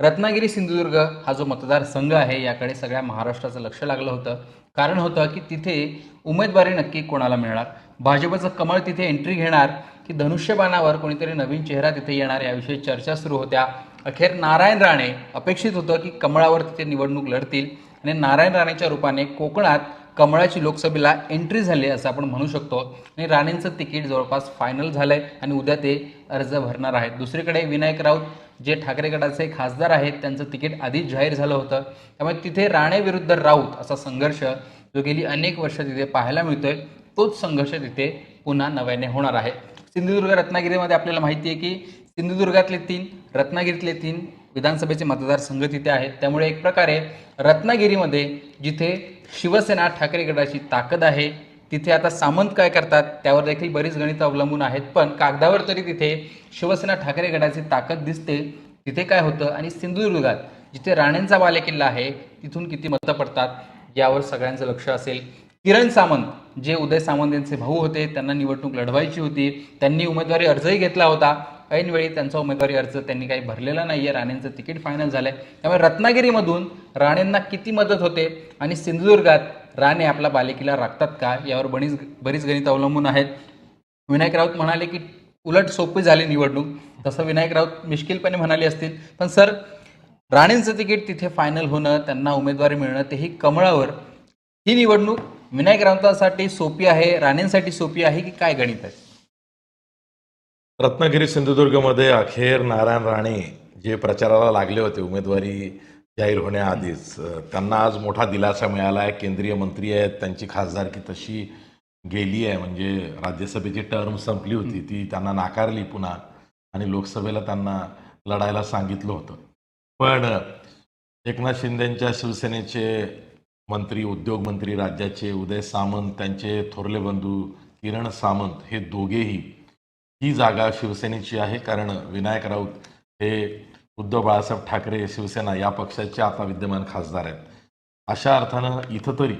रत्नागिरी सिंधुदुर्ग हा जो मतदारसंघ आहे याकडे सगळ्या महाराष्ट्राचं लक्ष लागलं होतं. कारण होतं की तिथे उमेदवारी नक्की कोणाला मिळणार? भाजपचं कमळ तिथे एंट्री घेणार की धनुष्यबाणावर कोणीतरी नवीन चेहरा तिथे येणार? याविषयी चर्चा सुरू होत्या. अखेर नारायण राणे अपेक्षित होतं की कमळावर तिथे निवडणूक लढतील. आणि नारायण राणेच्या रूपाने कोकणात कमळाची लोकसभेला एंट्री झाली असं आपण म्हणू शकतो. आणि राणेंचं तिकीट जवळपास फायनल झालं आहे आणि उद्या ते अर्ज भरणार आहेत. दुसरीकडे विनायक राऊत जे ठाकरे गटाचे खासदार आहेत त्यांचं तिकीट आधीच जाहीर झालं होतं. त्यामुळे तिथे राणे विरुद्ध राऊत असा संघर्ष जो गेली अनेक वर्ष तिथे पाहायला मिळतोय तोच संघर्ष तिथे पुन्हा नव्याने होणार आहे. सिंधुदुर्ग रत्नागिरीमध्ये आपल्याला माहिती आहे की सिंधुदुर्गातले तीन रत्नागिरीतले तीन विधानसभेचे मतदारसंघ तिथे आहेत. त्यामुळे एक प्रकारे रत्नागिरीमध्ये जिथे शिवसेना ठाकरे गटाची ताकद आहे. तिथे आता सामंत काय करतात त्यावर देखील बरीच गणितं अवलंबून आहेत. पण कागदावर तरी तिथे शिवसेना ठाकरे गटाची ताकद दिसते. तिथे काय होतं आणि सिंधुदुर्गात जिथे राणेंचा बालेकिल्ला आहे तिथून किती मतं पडतात यावर सगळ्यांचं लक्ष असेल. किरण सामंत जे उदय सामंत यांचे भाऊ होते त्यांना निवडणूक लढवायची होती. त्यांनी उमेदवारी अर्जही घेतला होता. ऐनवेळी त्यांचा उमेदवारी अर्ज त्यांनी काही भरलेला नाही आहे राणेंचं तिकीट फायनल झालंय. त्यामुळे रत्नागिरीमधून राणेंना किती मदत होते आणि सिंधुदुर्गात राणे आपल्या बालिकेला राखतात का यावर बरीच बरीच गणित अवलंबून आहेत. विनायक राऊत म्हणाले की उलट सोपी झाली निवडणूक. तसं विनायक राऊत मिश्किलपणे म्हणाले असतील पण सर राणेंचं तिकीट तिथे फायनल होणं त्यांना उमेदवारी मिळणं तेही कमळावर. ही निवडणूक विनायक राऊतांसाठी सोपी आहे राणेंसाठी सोपी आहे की काय गणित आहे? रत्नागिरी सिंधुदुर्गमध्ये अखेर नारायण राणे जे प्रचाराला लागले होते उमेदवारी जाहीर होण्याआधीच त्यांना आज मोठा दिलासा मिळाला आहे. केंद्रीय मंत्री आहेत त्यांची खासदारकी तशी गेली आहे. म्हणजे राज्यसभेची टर्म संपली होती ती त्यांना नाकारली पुन्हा आणि लोकसभेला त्यांना लढायला सांगितलं होतं. पण एकनाथ शिंदेंच्या शिवसेनेचे मंत्री उद्योगमंत्री राज्याचे उदय सामंत त्यांचे थोरले बंधू किरण सामंत हे दोघेही ही जागा शिवसेनेची आहे कारण विनायक राऊत हे उद्धव बाळासाहेब ठाकरे शिवसेना या पक्षाचे आता विद्यमान खासदार आहेत. अशा अर्थानं इथं तरी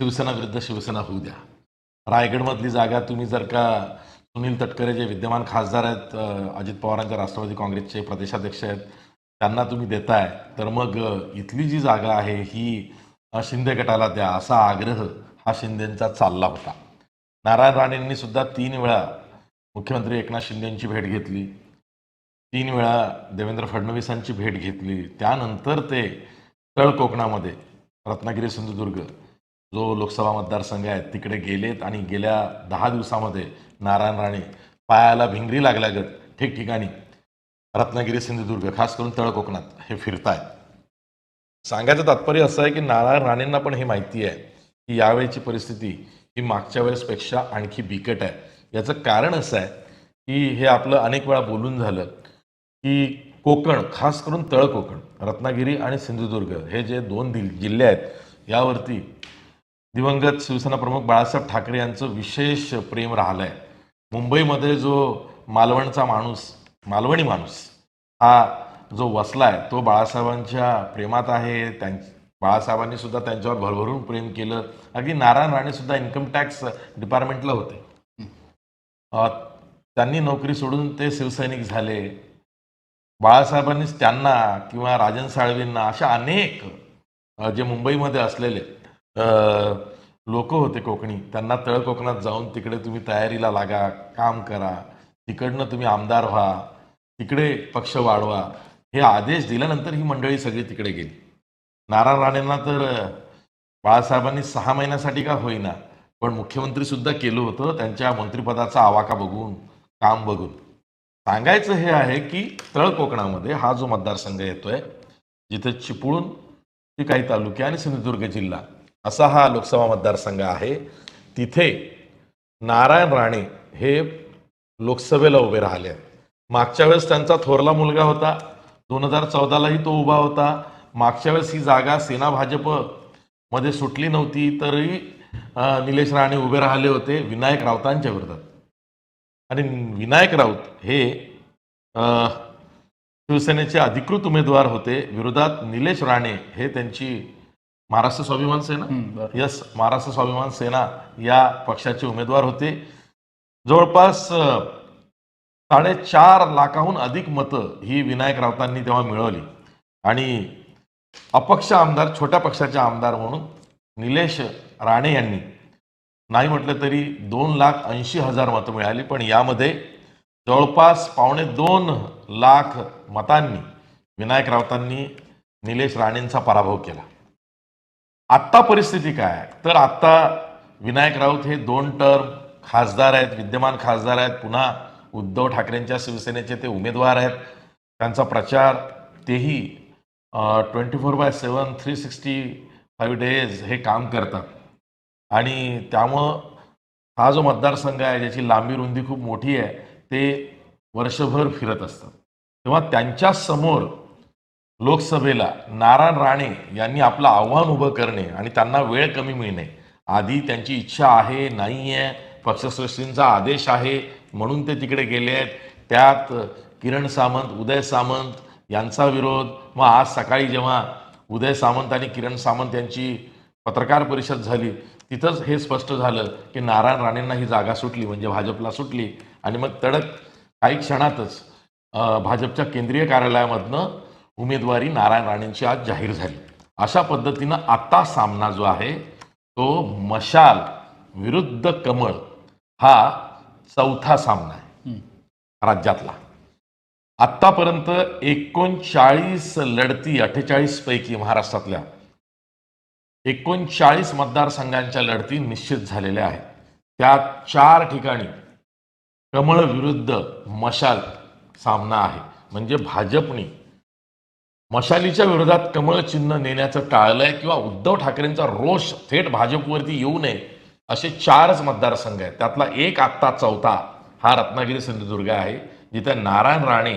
शिवसेना विरुद्ध शिवसेना होऊ द्या. रायगडमधली जागा तुम्ही जर का सुनील तटकरे जे विद्यमान खासदार आहेत अजित पवारांच्या राष्ट्रवादी काँग्रेसचे प्रदेशाध्यक्ष आहेत त्यांना तुम्ही देताय तर मग इथली जी जागा आहे ही शिंदे गटाला द्या असा आग्रह हा शिंदेंचा चालला होता. नारायण राणेंनी सुद्धा तीन वेळा मुख्यमंत्री एकनाथ शिंदेंची भेट घेतली. तीन वेळा देवेंद्र फडणवीसांची भेट घेतली. त्यानंतर ते तळ कोकणामध्ये रत्नागिरी सिंधुदुर्ग जो लोकसभा मतदारसंघ आहे तिकडे गेलेत आणि गेल्या दहा दिवसामध्ये नारायण राणे पायाला भिंगरी लागल्यागत ठिकठिकाणी रत्नागिरी सिंधुदुर्ग खास करून तळ कोकणात हे फिरतायत. सांगायचं तात्पर्य असं आहे की नारायण राणेंना पण हे माहिती आहे की यावेळीची परिस्थिती ही मागच्या वेळेसपेक्षा आणखी बिकट आहे. याचं कारण असं आहे की हे आपलं अनेक वेळा बोलून झालं की कोकण खास करून तळ कोकण रत्नागिरी आणि सिंधुदुर्ग हे जे दोन दिल जिल्हे आहेत यावरती दिवंगत शिवसेना प्रमुख बाळासाहेब ठाकरे यांचं विशेष प्रेम राहिलं आहे मुंबईमध्ये जो मालवणचा माणूस मालवणी माणूस हा जो वसला आहे तो बाळासाहेबांच्या प्रेमात आहे. त्यां बाळासाहेबांनी सुद्धा त्यांच्यावर भरभरून प्रेम केलं. अगदी नारायण राणे सुद्धा इन्कम टॅक्स डिपार्टमेंटला होते. त्यांनी नोकरी सोडून ते शिवसैनिक झाले. बाळासाहेबांनीच त्यांना किंवा राजन साळवींना अशा अनेक जे मुंबईमध्ये असलेले लोक होते कोकणी त्यांना तळ कोकणात जाऊन तिकडे तुम्ही तयारीला लागा काम करा तिकडनं तुम्ही आमदार व्हा तिकडे पक्ष वाढवा. हे आदेश दिल्यानंतर ही मंडळी सगळी तिकडे गेली. नारायण राणेंना तर बाळासाहेबांनी सहा महिन्यासाठी का होईना पण मुख्यमंत्री सुद्धा केलं होतं. त्यांच्या मंत्रिपदाचा आवाका बघून काम बघून. सांगायचं हे आहे की तळ कोकणामध्ये हा जो मतदारसंघ येतोय जिथे चिपळूण ही काही तालुके आणि सिंधुदुर्ग जिल्हा असा हा लोकसभा मतदारसंघ आहे. तिथे नारायण राणे हे लोकसभेला उभे राहिले. आहेत मागच्या वेळेस त्यांचा थोरला मुलगा होता. दोन हजार चौदालाही तो उभा होता. मागच्या वेळेस ही जागा सेना भाजपमध्ये सुटली नव्हती तरी निलेश राणे उभे राहिले होते विनायक राऊतांच्या विरोधात. आणि विनायक राऊत हे अं, शिवसेनेचे अधिकृत उमेदवार होते. विरोधात निलेश राणे हे त्यांची महाराष्ट्र स्वाभिमान सेना. यस महाराष्ट्र स्वाभिमान सेना या पक्षाचे उमेदवार होते. जवळपास साडेचार लाखाहून अधिक मतं ही विनायक राऊतांनी तेव्हा मिळवली. आणि अपक्ष आमदार छोट्या पक्षाचे आमदार म्हणून निलेश राणे यांनी. नाही म्हटलं तरी दोन लाख ऐंशी हजार मतं मिळाली पण यामध्ये जवळपास पावणे दोन लाख मतांनी विनायक राऊतांनी निलेश राणेंचा पराभव केला. आत्ता परिस्थिती काय तर आत्ता विनायक राऊत हे दोन टर्म खासदार आहेत विद्यमान खासदार आहेत पुन्हा उद्धव ठाकरेंच्या शिवसेनेचे ते उमेदवार आहेत. त्यांचा प्रचार तेही twenty four by seven three sixty five days हे काम करतात. आणि त्यामुळं हा जो मतदारसंघ आहे ज्याची लांबी रुंदी खूप मोठी आहे ते वर्षभर फिरत असतात. तेव्हा त्यांच्यासमोर लोकसभेला नारायण राणे यांनी आपलं आव्हान उभं करणे आणि त्यांना वेळ कमी मिळणे आधी त्यांची इच्छा आहे नाही आहे पक्षश्रेष्ठींचा आदेश आहे म्हणून ते तिकडे गेले आहेत. त्यात किरण सामंत उदय सामंत यांचा विरोध. मग आज सकाळी जेव्हा उदय सामंत आणि किरण सामंत यांची पत्रकार परिषद झाली तिथंच हे स्पष्ट झालं की नारायण राणेंना ही जागा सुटली म्हणजे भाजपला सुटली. आणि मग तडक काही क्षणातच भाजपच्या केंद्रीय कार्यालयामधनं उमेदवारी नारायण राणेंची आज जाहीर झाली. अशा पद्धतीनं आता सामना जो आहे तो मशाल विरुद्ध कमळ हा चौथा सामना आहे. राज्यातला. आत्तापर्यंत एकोणचाळीस लढती अठ्ठेचाळीस पैकी महाराष्ट्रातल्या एकोणचाळीस मतदारसंघांच्या लढती निश्चित झालेल्या आहेत. त्यात चार ठिकाणी कमळ विरुद्ध मशाल सामना आहे. म्हणजे भाजपने मशालीच्या विरोधात कमळ चिन्ह नेण्याचं टाळलंय किंवा उद्धव ठाकरेंचा रोष थेट भाजपवरती येऊ नये असे चारच मतदारसंघ आहेत. त्यातला एक आत्ता चौथा हा रत्नागिरी सिंधुदुर्ग आहे जिथे नारायण राणे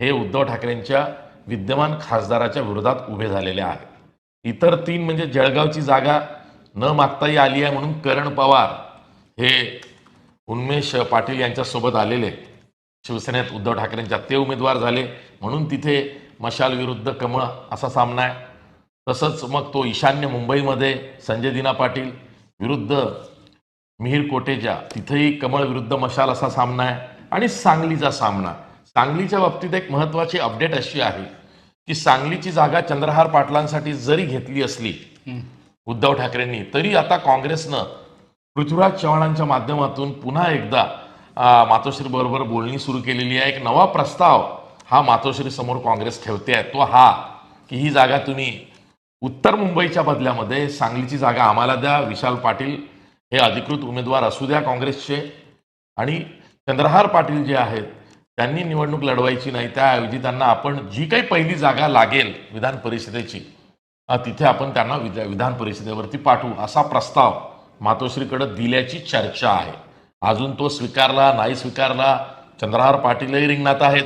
हे उद्धव ठाकरेंच्या विद्यमान खासदाराच्या विरोधात उभे झालेले आहेत. इतर तीन म्हणजे जळगावची जागा न मागताही आली आहे म्हणून करण पवार हे उन्मेष पाटील यांच्यासोबत आलेले. शिवसेनेत उद्धव ठाकरेंच्या ते उमेदवार झाले. म्हणून तिथे मशाल विरुद्ध कमळ असा सामना आहे. तसंच मग तो ईशान्य मुंबईमध्ये संजय दिना पाटील विरुद्ध मिहीर कोटेजा तिथेही कमळ विरुद्ध मशाल असा सामना आहे. आणि सांगलीचा सामना. सांगलीच्या बाबतीत एक महत्त्वाची अपडेट अशी आहे. की सांगलीची जागा चंद्रहार पाटलांसाठी जरी घेतली असली उद्धव ठाकरेंनी तरी आता काँग्रेसनं पृथ्वीराज चव्हाणांच्या माध्यमातून पुन्हा एकदा मातोश्री बरोबर बोलणी सुरू केलेली आहे. एक नवा प्रस्ताव हा मातोश्री समोर काँग्रेस ठेवते आहे. तो हा की ही जागा तुम्ही उत्तर मुंबईच्या बदल्यामध्ये सांगलीची जागा आम्हाला द्या विशाल पाटील हे अधिकृत उमेदवार असू द्या काँग्रेसचे. आणि चंद्रहार पाटील जे आहेत त्यांनी निवडणूक लढवायची नाही त्याऐवजी त्यांना आपण जी काही पहिली जागा लागेल विधान परिषदेची तिथे आपण त्यांना विधा विधान परिषदेवरती पाठवू असा प्रस्ताव मातोश्रीकडे दिल्याची चर्चा आहे. अजून तो स्वीकारला नाही स्वीकारला चंद्रहार पाटीलही रिंगणात आहेत.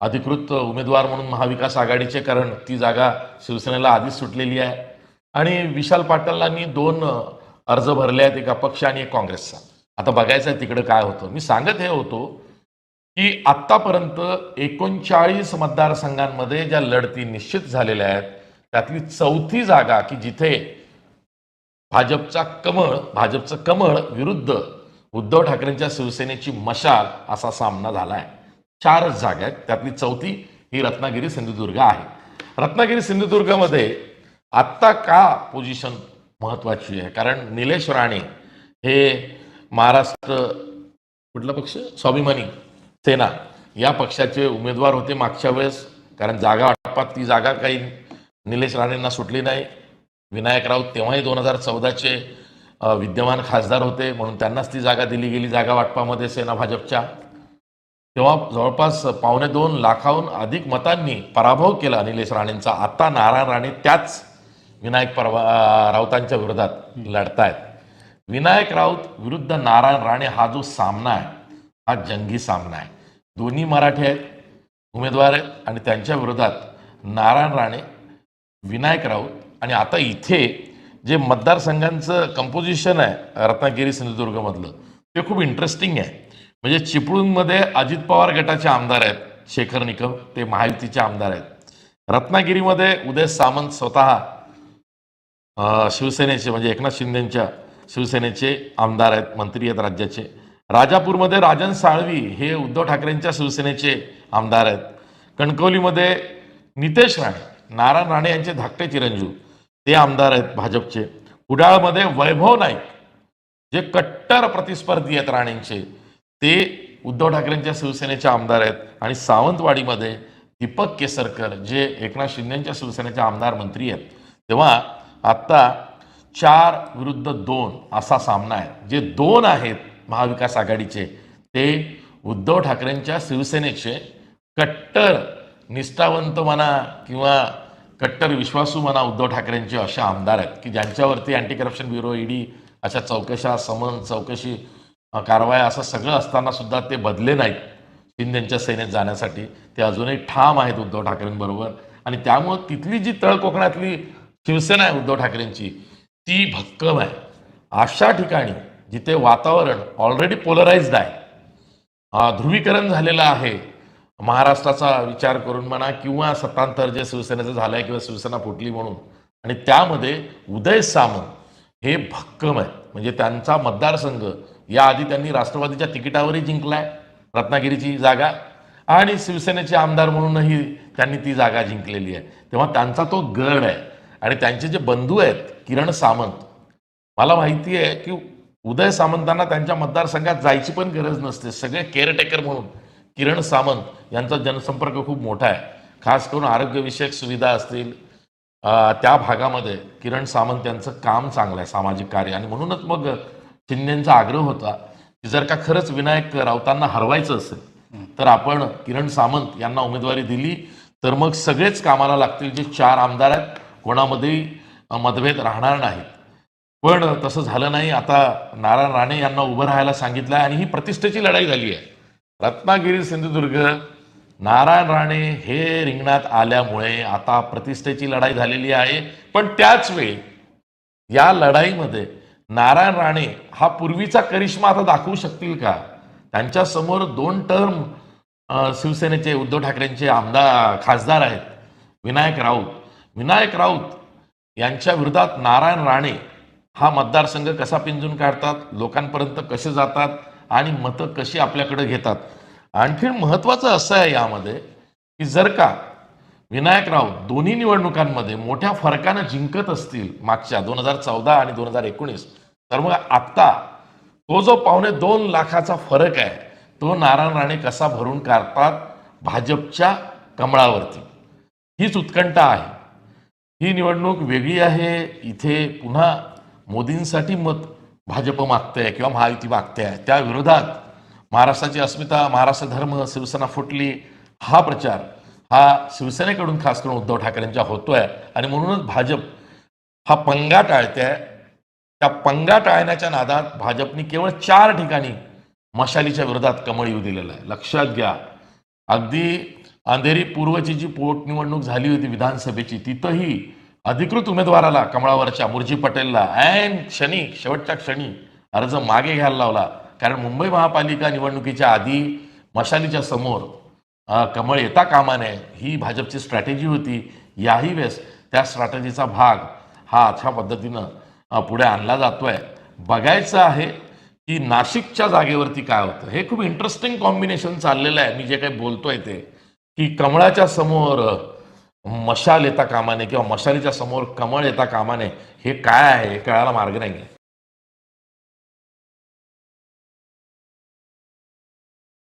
अधिकृत उमेदवार म्हणून महाविकास आघाडीचे कारण ती जागा शिवसेनेला आधीच सुटलेली आहे. आणि विशाल पाटलांनी दोन अर्ज भरले आहेत एक अपक्ष आणि एक काँग्रेसचा. आता बघायचं आहे तिकडे काय होतं. मी सांगत हे होतो की आत्तापर्यंत एकोणचाळीस मतदारसंघांमध्ये ज्या लढती निश्चित झालेल्या आहेत त्यातली चौथी जागा की जिथे भाजपचा कमळ भाजपचं कमळ विरुद्ध उद्धव ठाकरेंच्या शिवसेनेची मशाल असा सामना झाला आहे चारच जागा आहेत. त्यातली चौथी ही रत्नागिरी सिंधुदुर्ग आहे. रत्नागिरी सिंधुदुर्गमध्ये आत्ता का पोझिशन महत्वाची आहे? कारण निलेश राणे हे महाराष्ट्र कुठला पक्ष? स्वाभिमानी. सेना या पक्षाचे उमेदवार होते मागच्या वेळेस. कारण जागा वाटपात ती जागा काही निलेश राणेंना सुटली नाही. विनायक राऊत तेव्हाही दोन हजार चौदाचे विद्यमान खासदार होते. म्हणून त्यांनाच ती जागा दिली गेली जागा वाटपामध्ये सेना भाजपच्या. तेव्हा जवळपास पावणे दोन लाखाहून अधिक मतांनी पराभव केला निलेश राणेंचा. आता नारायण राणे त्याच विनायक परवा राऊतांच्या विरोधात लढतायत. विनायक राऊत विरुद्ध नारायण राणे हा जो सामना आहे हा जंगी सामना आहे. दोन्ही मराठी आहेत उमेदवार आहेत आणि त्यांच्या विरोधात नारायण राणे विनायक राऊत आणि आता इथे जे मतदारसंघांचं कंपोजिशन आहे रत्नागिरी सिंधुदुर्गमधलं ते खूप इंटरेस्टिंग आहे. म्हणजे चिपळूणमध्ये अजित पवार गटाचे आमदार आहेत शेखर निकम ते महायुतीचे आमदार आहेत. रत्नागिरीमध्ये उदय सामंत स्वतः शिवसेनेचे म्हणजे एकनाथ शिंदेंच्या शिवसेनेचे आमदार आहेत मंत्री आहेत राज्याचे. राजापूरमध्ये राजन साळवी हे उद्धव ठाकरेंच्या शिवसेनेचे आमदार आहेत. कणकवलीमध्ये नितेश राणे नारायण राणे यांचे धाकटे चिरंजीव ते आमदार आहेत भाजपचे. कुडाळमध्ये वैभव नाईक जे कट्टर प्रतिस्पर्धी आहेत राणेंचे ते उद्धव ठाकरेंच्या शिवसेनेचे आमदार आहेत. आणि सावंतवाडीमध्ये दीपक केसरकर जे एकनाथ शिंदेच्या शिवसेनेचे आमदार मंत्री आहेत. तेव्हा आत्ता चार विरुद्ध दोन असा सामना आहे. जे दोन आहेत महाविकास आघाडीचे. ते उद्धव ठाकरेंच्या शिवसेनेचे कट्टर निष्ठावंत म्हणा किंवा कट्टर विश्वासू म्हणा उद्धव ठाकरेंचे असे आमदार आहेत की ज्यांच्यावरती अँटी करप्शन ब्युरो ईडी अशा चौकशा समन चौकशी कारवाया असं सगळं असताना सुद्धा ते बदले नाहीत शिंदेच्या सेनेत जाण्यासाठी. ते अजूनही ठाम आहेत उद्धव ठाकरेंबरोबर. आणि त्यामुळं तिथली जी तळ कोकणातली शिवसेना आहे उद्धव ठाकरेंची ती भक्कम आहे. अशा ठिकाणी जिथे वातावरण ऑलरेडी पोलराइज्ड आहे. ध्रुवीकरण झालेलं आहे. महाराष्ट्राचा विचार करून म्हणा किंवा सत्तांतर जे शिवसेनेचं झालं आहे किंवा शिवसेना फुटली म्हणून. आणि त्यामध्ये उदय सामंत हे भक्कम आहे म्हणजे त्यांचा मतदारसंघ याआधी त्यांनी राष्ट्रवादीच्या तिकिटावरही जिंकलाय रत्नागिरीची जागा आणि शिवसेनेचे आमदार म्हणूनही त्यांनी ती जागा जिंकलेली आहे. तेव्हा त्यांचा तो गड आहे. आणि त्यांचे जे बंधू आहेत किरण सामंत मला माहिती आहे की उदय सामंतांना त्यांच्या मतदारसंघात जायची पण गरज नसते. सगळे केअरटेकर म्हणून. किरण सामंत यांचा जनसंपर्क खूप मोठा आहे. खास करून आरोग्यविषयक सुविधा असतील त्या भागामध्ये किरण सामंत यांचं काम चांगलं आहे सामाजिक कार्य. आणि म्हणूनच मग शिंदेचा आग्रह होता की जर का खरंच विनायक राऊतांना हरवायचं असेल तर आपण किरण सामंत यांना उमेदवारी दिली तर मग सगळेच कामाला लागतील जे चार आमदार आहेत. कोणामध्ये मतभेद राहणार नाहीत. पण तसं झालं नाही. आता नारायण राणे यांना उभं राहायला सांगितलं आहे आणि ही प्रतिष्ठेची लढाई झाली आहे. रत्नागिरी सिंधुदुर्ग नारायण राणे हे रिंगणात आल्यामुळे आता प्रतिष्ठेची लढाई झालेली आहे. पण त्याच वेळी या लढाईमध्ये नारायण राणे हा पूर्वीचा करिश्मा आता दाखवू शकतील का? त्यांच्यासमोर दोन टर्म शिवसेनेचे उद्धव ठाकरेंचे आमदार खासदार आहेत. विनायक राऊत. विनायक राऊत यांच्या विरोधात नारायण राणे हा मतदारसंघ कसा पिंजून काढतात लोकांपर्यंत कसे जातात आणि मतं कशी आपल्याकडे घेतात? आणखी महत्त्वाचं असं आहे यामध्ये की जर का विनायक राव दोन्ही निवडणुकांमध्ये मोठ्या फरकानं जिंकत असतील मागच्या दोन हजार चौदा आणि दोन हजार एकोणीस तर मग आत्ता तो जो पावणे दोन लाखाचा फरक आहे तो नारायण राणे कसा भरून काढतात भाजपच्या कमळावरती? हीच उत्कंठा आहे. ही निवडणूक वेगळी आहे इथे पुन्हा मोदींसाठी मत भाजप मागतंय किंवा महायुती मागते आहे त्या विरोधात महाराष्ट्राची अस्मिता महाराष्ट्र धर्म शिवसेना फुटली हा प्रचार हा शिवसेनेकडून खास करून उद्धव ठाकरेंच्या होतोय. आणि म्हणूनच भाजप हा पंगा टाळते त्या पंगा टाळण्याच्या नादात भाजपने केवळ चार ठिकाणी मशालीच्या विरोधात कमळ येऊ दिलेलं आहे. लक्षात घ्या. अगदी अंधेरी पूर्वची जी पोटनिवडणूक झाली होती विधानसभेची तिथंही अधिकृत उमेदवाराला कमळावरच्या मुरजी पटेलला. ऐन क्षणी शेवटच्या क्षणी अर्ज मागे घ्यायला लावला. कारण मुंबई महापालिका निवडणुकीच्या आधी मशालीच्या समोर कमळ येता कामा नये ही भाजपची स्ट्रॅटेजी होती. याही वेळेस त्या स्ट्रॅटेजीचा भाग हा अशा पद्धतीनं पुढे आणला जातोय. बघायचं आहे की नाशिकच्या जागेवरती काय होतं. हे खूप इंटरेस्टिंग कॉम्बिनेशन चाललेलं आहे. मी जे काही बोलतोय ते. की कमळाच्या समोर मशाल येता कामाने किंवा मशालीच्या समोर कमळ येता कामाने हे काय आहे हे कळायला मार्ग नाही आहे